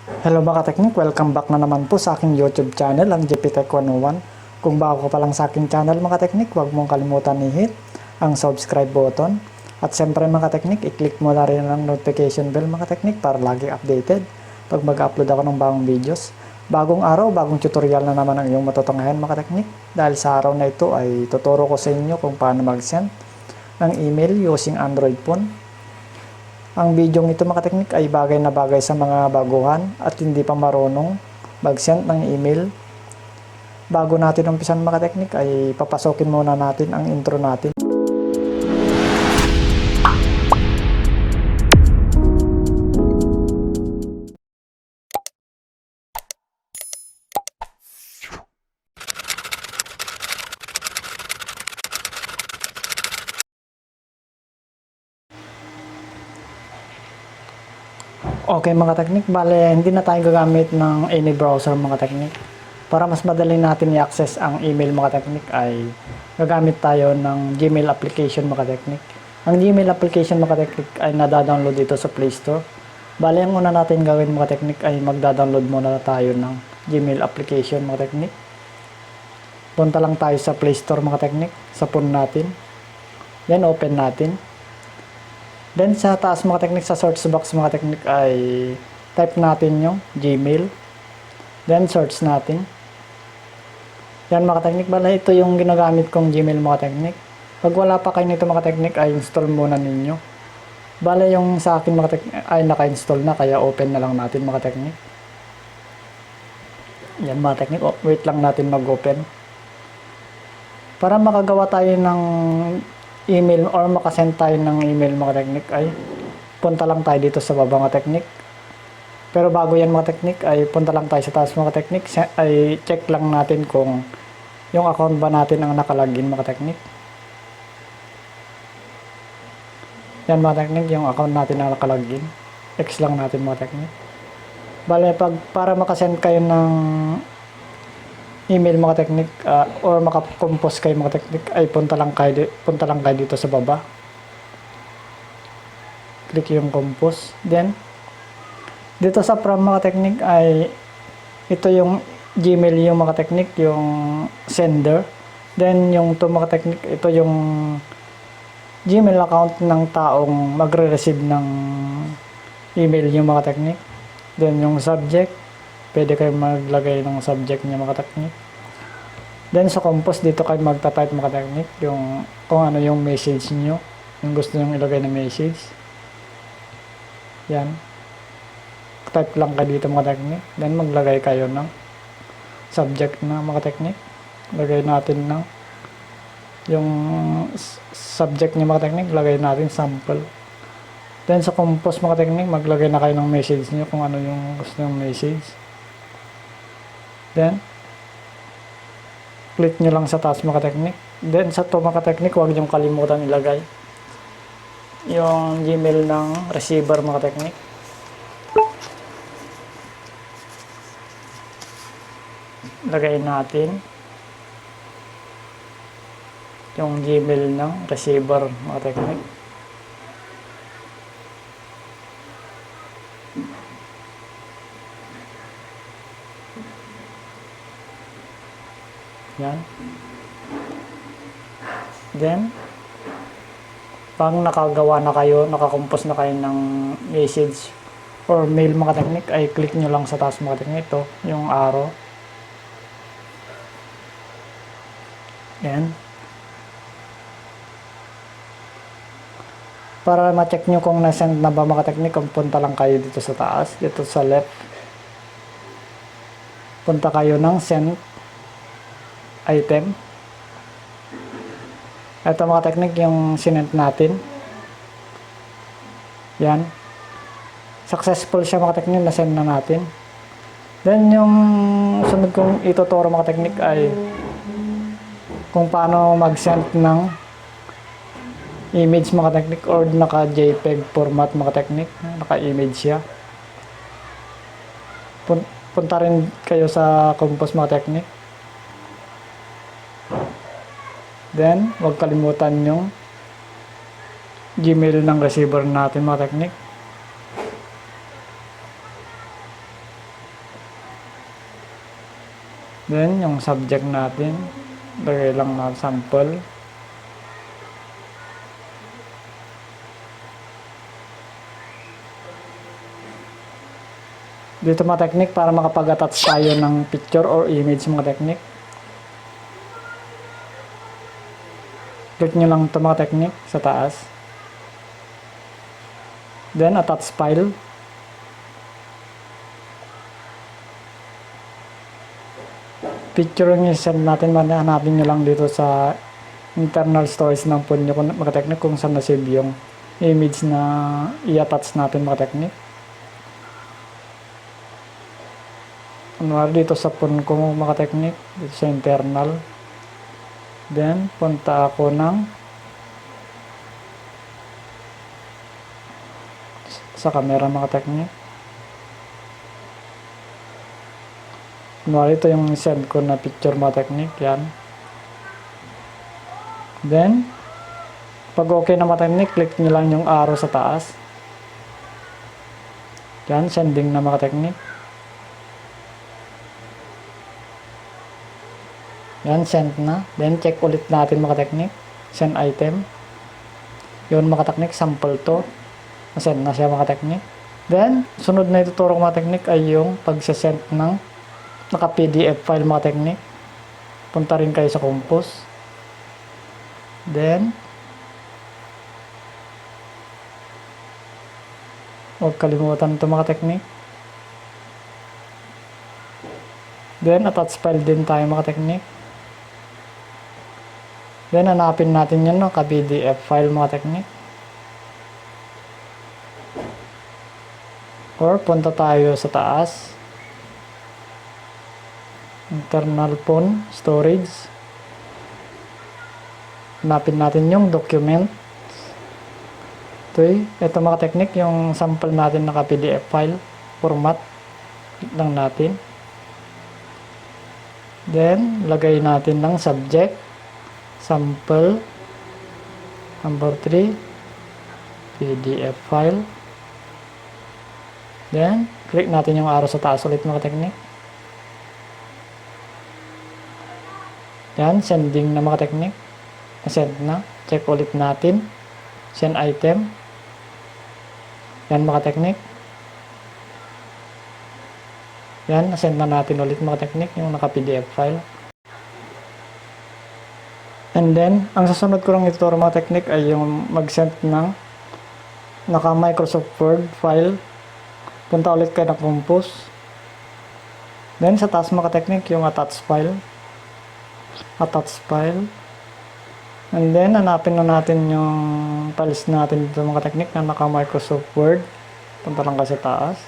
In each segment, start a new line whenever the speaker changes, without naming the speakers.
Hello mga teknik, welcome back na naman po sa aking YouTube channel, ang JPTech 101. Kung bago ka pa lang sa aking channel mga teknik, huwag mong kalimutan i-hit ang subscribe button. At siyempre mga teknik, i-click mo na rin ang notification bell mga teknik para lagi updated pag mag-upload ako ng bagong videos. Bagong araw, bagong tutorial na naman ang iyong matutungayan mga teknik. Dahil sa araw na ito ay tuturo ko sa inyo kung paano mag-send ng email using Android phone ang video ito mga teknik ay bagay na bagay sa mga baguhan at hindi pa marunong mag-send ng email. Bago natin umpisan mga teknik ay papasokin muna natin ang intro natin. Okay mga teknik, bale hindi na tayo gagamit ng any browser mga teknik. Para mas madali natin i-access ang email mga teknik ay gagamit tayo ng Gmail application mga teknik. Ang Gmail application mga teknik ay nadadownload dito sa Play Store. Bale ang una natin gawin mga teknik ay magda-download muna tayo ng Gmail application mga teknik. Punta lang tayo sa Play Store mga teknik, sa phone natin. Then open natin. Then sa taas mga technique sa search box mga technique ay type natin yung Gmail. Then search natin. Yan mga technique bala ito yung ginagamit kong Gmail mga technique. Pag wala pa kayo nito mga technique ay install muna ninyo. Bale yung sa akin mga technique ay naka-install na kaya open na lang natin mga technique. Yan mga technique. Oh, wait lang natin mag-open. Para makagawa tayo ng email or makasend tayo ng email mga teknik ay punta lang tayo dito sa baba mga teknik. Pero bago yan mga teknik ay punta lang tayo sa taas mga teknik ay check lang natin kung yung account ba natin ang nakalagin mga teknik. Yan mga teknik yung account natin ang nakalagin. X lang natin mga teknik. Bale pag para makasend kayo ng email mga teknik uh, or makakompose kayo mga teknik ay punta lang kayo punta lang kayo dito sa baba. Click yung compose. Then dito sa from mga teknik ay ito yung gmail yung mga teknik yung sender. Then yung to mga teknik ito yung gmail account ng taong magre-receive ng email yung mga teknik then yung subject pwede kayo maglagay ng subject niya mga technique. Then sa compose dito kayo magta-type mga technique yung kung ano yung message niyo, yung gusto niyo ilagay na message. Yan. Type lang kayo dito mga technique. Then maglagay kayo ng subject na mga technique. Lagay natin ng yung subject niya mga technique, lagay natin sample. Then sa compose mga technique, maglagay na kayo ng message niyo kung ano yung gusto yung message. Then, click nyo lang sa taas mga technique. Then, sa to mga technique, huwag nyo kalimutan ilagay yung Gmail ng receiver mga technique. Lagay natin yung Gmail ng receiver mga technique. Yan. Then, pag nakagawa na kayo, nakakompose na kayo ng message or mail mga technique, ay click nyo lang sa taas mga technique ito, yung arrow. Yan. Para ma-check nyo kung na-send na ba mga technique, kung punta lang kayo dito sa taas, dito sa left. Punta kayo ng send item. Ito mga technique yung sinent natin. Yan. Successful siya mga technique na send na natin. Then yung sunod kong ituturo mga technique ay kung paano mag-send ng image mga technique or naka JPEG format mga technique. Naka image siya. Pun- punta rin kayo sa Compose mga technique. Then, huwag kalimutan yung Gmail ng receiver natin mga technique. Then, yung subject natin, lagay lang na sample. Dito mga technique para makapag-attach tayo ng picture or image mga technique. Click nyo lang ito mga technique sa taas. Then, attach file. Picture yung send natin, hanapin nyo lang dito sa internal storage ng phone nyo kung- mga technique kung saan na-save yung image na i-attach natin mga technique. Kunwari dito sa phone ko mga technique, dito sa internal. Then, punta ako ng sa camera mga technique. Kunwari ito yung send ko na picture mga technique, yan. Then, pag okay na mga technique, click nyo lang yung arrow sa taas. Yan, sending na mga technique. Yan, send na. Then, check ulit natin mga technique. Send item. Yun mga technique, sample to. Send na siya mga technique. Then, sunod na ituturo ko mga technique ay yung pag-send ng naka-PDF file mga technique. Punta rin kayo sa Compose. Then, huwag kalimutan ito mga technique. Then, attach file din tayo mga technique. Then, hanapin natin yan, no? Ka-PDF file mga technique. Or, punta tayo sa taas. Internal phone, storage. Hanapin natin yung document. Ito, eh. ito mga technique, yung sample natin naka PDF file, format lang natin. Then, lagay natin ng subject, sample, number 3, PDF file. Then, click natin yung arrow sa taas ulit mga technique. Yan, sending na mga technique. Send na. Check ulit natin. Send item. Yan mga technique. Yan, send na natin ulit mga technique yung naka-PDF file. And then, ang susunod ko lang ituturo mga technique ay yung mag-send ng naka-Microsoft Word file. Punta ulit kayo na compose. Then, sa taas mga technique, yung attach file. Attach file. And then, hanapin na natin yung files natin dito mga technique na naka-Microsoft Word. Punta lang kasi taas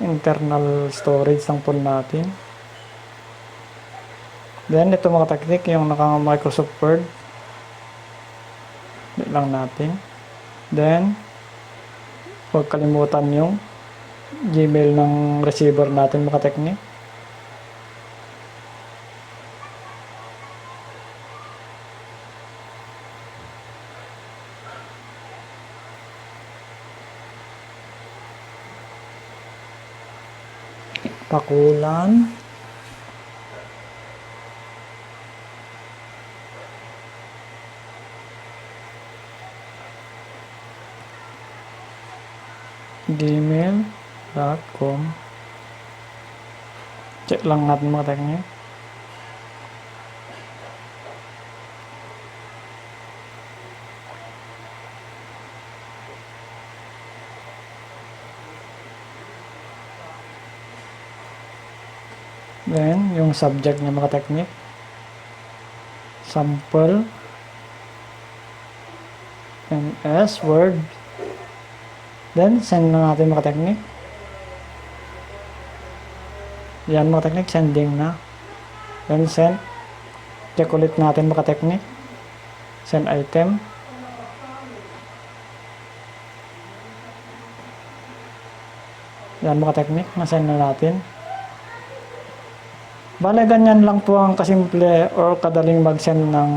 internal storage ng phone natin. Then, ito mga technique, yung naka Microsoft Word. Hit lang natin. Then, huwag kalimutan yung Gmail ng receiver natin mga technique. Pakulan. gmail.com Check lang natin mga technique. Then, yung subject niya mga technique. Sample. MS, Word. Then, send na natin mga technique. Yan mga technique, sending na. Then, send. Check ulit natin mga technique. Send item. Yan mga technique, na-send na natin. Bale, ganyan lang po ang kasimple or kadaling mag-send ng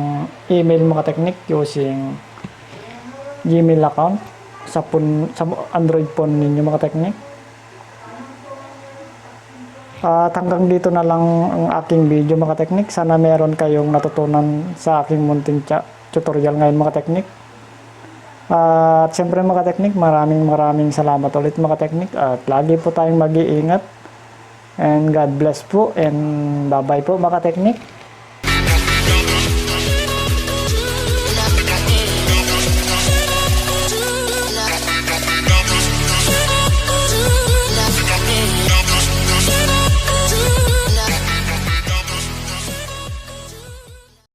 email mga technique using Gmail account sa, phone, sa Android phone ninyo mga technique. At hanggang dito na lang ang aking video mga teknik. Sana meron kayong natutunan sa aking munting tutorial ngayon mga teknik. At siyempre mga teknik, maraming maraming salamat ulit mga teknik. At lagi po tayong mag-iingat. And God bless po and bye-bye po mga teknik.